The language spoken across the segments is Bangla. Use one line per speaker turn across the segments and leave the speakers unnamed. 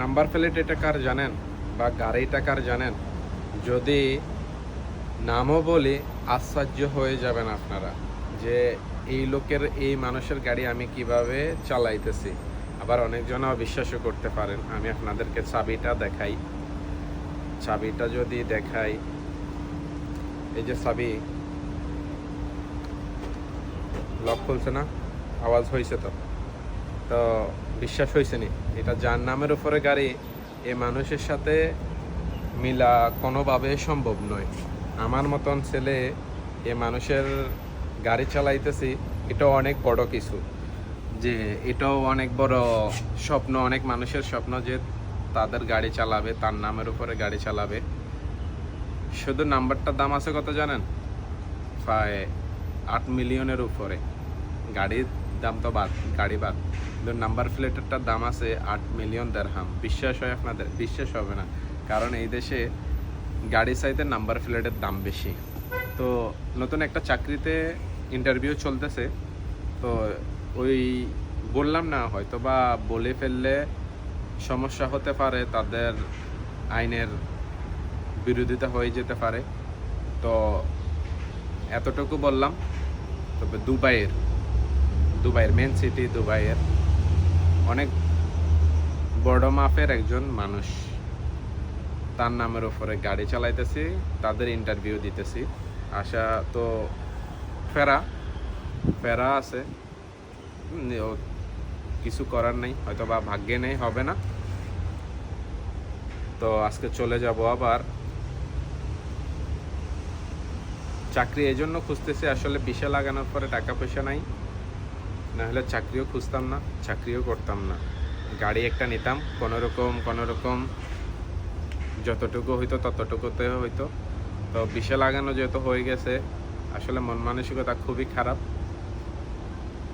নাম্বার প্লেট এটা কার জানেন? বা গাড়িটা কার জানেন? যদি নামও বলি, আশ্চর্য হয়ে যাবেন আপনারা যে এই লোকের, এই মানুষের গাড়ি আমি কীভাবে চালাইতেছি। আবার অনেকজন বিশ্বাসও করতে পারেন, আমি আপনাদেরকে চাবিটা দেখাই। চাবিটা যদি দেখাই, এই যে চাবি। লক খুলছে না? আওয়াজ হয়েছে তো? তো বিশ্বাস হয়েছে নি। এটা যার নামের উপরে গাড়ি, এ মানুষের সাথে মিলা কোনোভাবে সম্ভব নয়। আমার মতন ছেলে এ মানুষের গাড়ি চালাইতেছি এটা অনেক বড় কিছু। যে এটাও অনেক বড় স্বপ্ন, অনেক মানুষের স্বপ্ন যে তাদের গাড়ি চালাবে, তার নামের উপরে গাড়ি চালাবে। শুধু নাম্বারটার দাম আছে কত জানেন? প্রায় আট মিলিয়নের উপরে। গাড়ির দাম তো বাদ, গাড়ি বাদ। কিন্তু নাম্বার প্লেটেরটার দাম আছে আট মিলিয়ন দেড়হাম বিশ্বাস হয় আপনাদের? বিশ্বাস হবে না। কারণ এই দেশে গাড়ি চাইতে নাম্বার প্লেটের দাম বেশি। তো নতুন একটা চাকরিতে ইন্টারভিউ চলতেছে। তো ওই বললাম না হয়তো বা বলে ফেললে সমস্যা হতে পারে, তাদের আইনের বিরোধিতা হয়ে যেতে পারে। তো এতটুকু বললাম। তবে দুবাইয়ের দুবাইয়ের মেন সিটি দুবাইয়ের অনেক বড় মাপের একজন মানুষ। তার নামের উপরে গাড়ি চালাইতেছি, তাদের ইন্টারভিউ দিতেছি। আশা তো ফেরা ফেরা আছে। কিছু করার নেই হয়তো বা ভাগ্যে নেই, হবে না। তো আজকে চলে যাব আবার। চাকরি এই জন্য খুঁজতেছি, আসলে বিষে লাগানোর পরে টাকা পয়সা নাই। না হলে চাকরিও খুঁজতাম না, চাকরিও করতাম না। গাড়ি একটা নিতাম কোনো রকম কোনো রকম যতটুকু হইতো ততটুকুতে হইতো। তো বিষে লাগানো যেহেতু হয়ে গেছে, আসলে মন মানসিকতা খুবই খারাপ।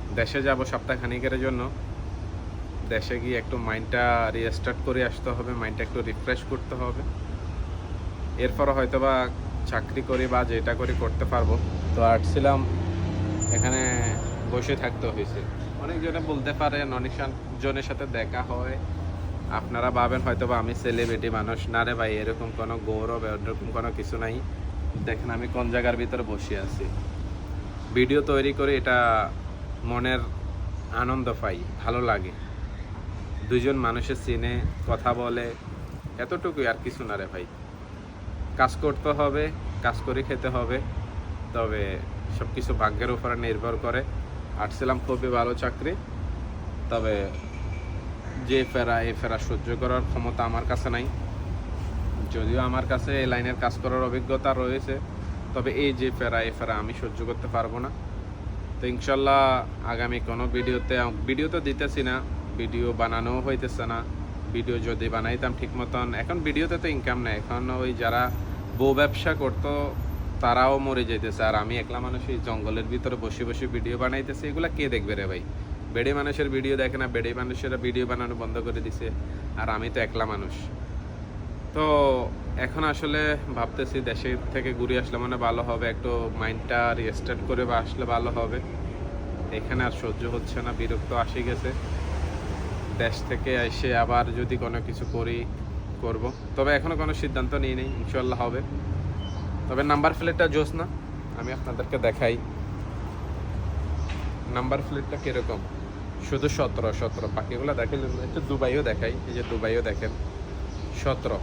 দেশে যাব সপ্তাহখানিকের জন্য। দেশে গিয়ে একটু মাইন্ডটা রিস্টার্ট করে আসতে হবে মাইন্ডটা একটু রিফ্রেশ করতে হবে। এরপর হয়তো বা চাকরি করি বা যেটা করি করতে পারব। তো আসছিলাম এখানে বসে থাকতে হয়েছে। অনেকজনে বলতে পারেন অনেক জন- জনের সাথে দেখা হয়। আপনারা ভাবেন হয়তো বা আমি সেলিব্রিটি মানুষ। না রে ভাই, এরকম কোনো গৌরব, এরকম কোনো কিছু নাই। দেখেন আমি কোন জায়গার ভিতরে বসে আছি। ভিডিও তৈরি করে এটা মনের আনন্দ পাই, ভালো লাগে। দুজন মানুষের চিনে কথা বলে, এতটুকুই আর কিছু না রে ভাই। কাজ করতে হবে, কাজ করে খেতে হবে। তবে সব কিছু ভাগ্যের উপরে নির্ভর করে। আসছিলাম খুবই ভালো চাকরি। তবে যে ফেরা এ ফেরা সহ্য করার ক্ষমতা আমার কাছে নাই। যদিও আমার কাছে এই লাইনের কাজ করার অভিজ্ঞতা রয়েছে, তবে এই যে ফেরা এ ফেরা আমি সহ্য করতে পারব না। তো ইনশাল্লাহ আগামী কোনো ভিডিওতে, ভিডিও তো দিতেছি না, ভিডিও বানানোও হইতেছে না। ভিডিও যদি বানাইতাম ঠিক মতন, এখন ভিডিওতে তো ইনকাম নেই। এখন ওই যারা বউ ব্যবসা করতো তারাও মরে যাইতেছে। আর আমি একলা মানুষ এই জঙ্গলের ভিতরে বসে বসে ভিডিও বানাইতেছে। এগুলা কে দেখবে রে ভাই? বেড়ে মানুষের ভিডিও দেখে না, বেড়ে মানুষেরা ভিডিও বানানো বন্ধ করে দিছে। আর আমি তো একলা মানুষ। তো এখন আসলে ভাবতেছি দেশের থেকে ঘুরে আসলে মানে ভালো হবে। একটু মাইন্ডটা রিস্টার্ট করে বা আসলে ভালো হবে। এখানে আর সহ্য হচ্ছে না, বিরক্ত আসে গেছে। দেশ থেকে এসে আবার যদি কোনো কিছু করি, করব। তবে এখনও কোনো সিদ্ধান্ত নিই নেই। ইনশাল্লাহ হবে। তবে নাম্বার প্লেটটা জোস না। আমি আপনাদেরকে দেখাই। নাম্বার প্লেটটা কীরকম? শুধু সতেরো সতেরো। পাখিগুলো দেখেন। একটু দুবাইও দেখাই। এই যে দুবাইও দেখেন। সতেরো।